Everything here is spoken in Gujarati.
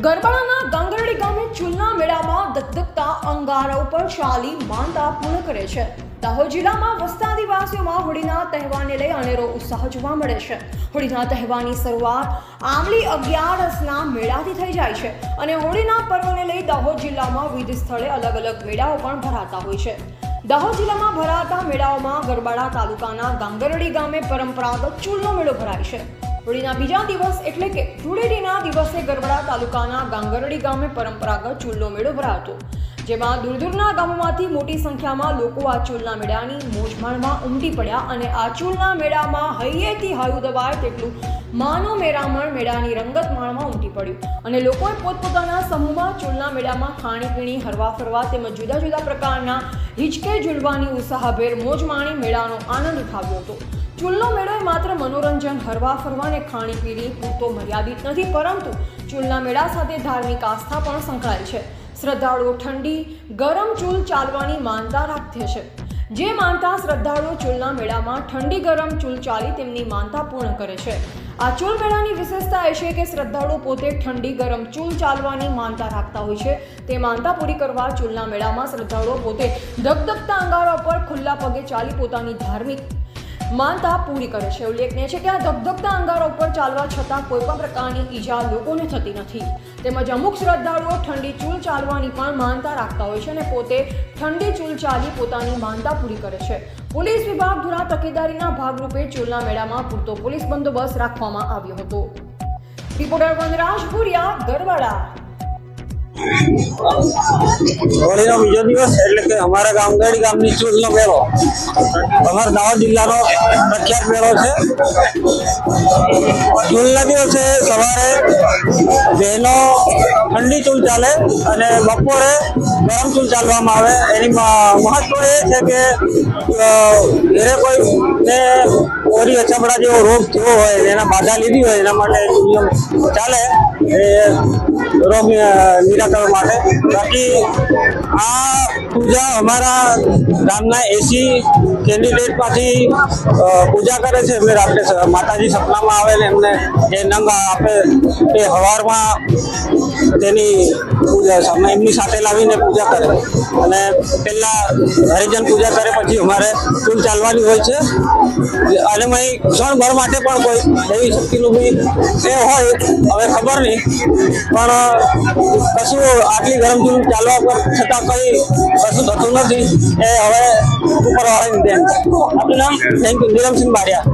ગરબાડાના ગાંગરડી ગામે ચૂલના મેળામાં ધકધકતા અંગારા ઉપર ચાલી માનતા પૂર્ણ કરે છે. દાહોદ જિલ્લામાં વસતા આદિવાસીઓમાં હોળીના તહેવારને લઈ અનેરો ઉત્સાહ જોવા મળે છે. હોળીના તહેવારની શરૂઆત આમલી અગિયારસના મેળાથી થઈ જાય છે અને હોળીના પર્વને લઈ દાહોદ જિલ્લામાં વિવિધ સ્થળે અલગ અલગ મેળાઓ પણ ભરાતા હોય છે. દાહોદ જિલ્લામાં ભરાતા મેળાઓમાં ગરબાડા તાલુકાના ગાંગરડી ગામે પરંપરાગત ચૂલનો મેળો ભરાય છે. હોળીના બીજા દિવસ એટલે કે ધૂળેટીના દિવસે ગરબડા તાલુકાના ગાંગરડી ગામે પરંપરાગત ચૂલનો મેળો ભરાતો જેમાં દૂર દૂરના ગામોમાંથી મોટી સંખ્યામાં લોકો આ ચૂલના મેળાની મોજ ઉમટી પડ્યા અને આ ચૂલના મેળામાં હૈયેથી હાયું દબાય તેટલું માનો મેરામણ મેળાની રંગત માણવા ઉમટી પડ્યું અને લોકોએ પોતપોતાના સમૂહમાં ચૂલના મેળામાં ખાણીપીણી હરવા ફરવા તેમજ જુદા જુદા પ્રકારના હિચકે ઝૂલવાની ઉત્સાહભેર મોજ માણી મેળાનો આનંદ ઉઠાવ્યો હતો. ચૂલનો મેળો એ માત્ર મનોરંજન હરવા ફરવા અને ખાણીપીણી પૂરતો મર્યાદિત નથી, પરંતુ ચૂલના મેળા સાથે ધાર્મિક આસ્થા પણ સંકળાય છે. શ્રદ્ધાળુઓ ઠંડી, ગરમ ચૂલ ચાલવાની માનતા રાખે છે. જે માનતા શ્રદ્ધાળુઓ ચૂલના મેળામાં ઠંડી ગરમ ચૂલ ચાલી તેમની માનતા પૂર્ણ કરે છે. આ ચૂલ મેળાની વિશેષતા એ છે કે શ્રદ્ધાળુઓ પોતે ઠંડી ગરમ ચૂલ ચાલવાની માનતા રાખતા હોય છે. તે માનતા પૂરી કરવા ચૂલના મેળામાં શ્રદ્ધાળુઓ પોતે ધગધગતા અંગારા પર ખુલ્લા પગે ચાલી પોતાની ધાર્મિક માનતા પૂરી કરે છે. ઉલ્લેખનીય છે કે આ ધબધબતા અંગારા ઉપર ચાલવા છતાં કોઈ પણ પ્રકારની ઈજા લોકોને થતી નથી. તેમજ અમુક શ્રદ્ધાળુઓ ઠંડી ચૂલ ચાલવાની પણ માનતા રાખતા હોય છે અને પોતે ઠંડી ચૂલ ચાલી પોતાની માનતા પૂરી કરે છે. પોલીસ વિભાગ દ્વારા તકેદારીના ભાગરૂપે ચૂલના મેળામાં પૂરતો પોલીસ બંદોબસ્ત રાખવામાં આવ્યો હતો. રિપોર્ટર વનરાજ ભુરિયા, ગરવાડા. હોળીનો બીજો દિવસ એટલે કે અમારા ગામગાડી ગામની ચૂલનો મેળો અમારા દાહોદ જિલ્લાનો પ્રખ્યાત મેળો છે. ચૂલના દિવસે સવારે બહેનો ઠંડી ચૂલ ચાલે અને બપોરે ગરમ ચૂલ ચાલવામાં આવે. એની મહત્વ એ છે કે ઘરે કોઈ ને ઓરી અચમડા જેવો રોગ થયો હોય એના બાધા લીધી હોય એના માટે ચૂલ ચાલે. એ રોગ નિરાકરણ માટે. બાકી આ પૂજા અમારા ગામના એસી કેન્ડિડેટમાંથી પાછી પૂજા કરે છે. એમને રાત્રે માતાજી સપનામાં આવે ને એમને એ નંગ આપે એ હવારમાં તેની પૂજા એમની સાથે લાવીને પૂજા કરે. અને પહેલાં હરિજન પૂજા કરે, પછી અમારે ચૂલ ચાલવાની હોય છે. અને અહીં ક્ષણભર માટે પણ કોઈ દેવી શક્તિનું બી એ હોય, હવે ખબર નહીં. પણ કશું આટલી ગરમ ચૂલ ચાલવા પર છતાં કઈ કશું થતું નથી. એ હવે ઉપરવાળાની દેન આપણું નામ? Thank you. નિરમસિંહ બારિયા.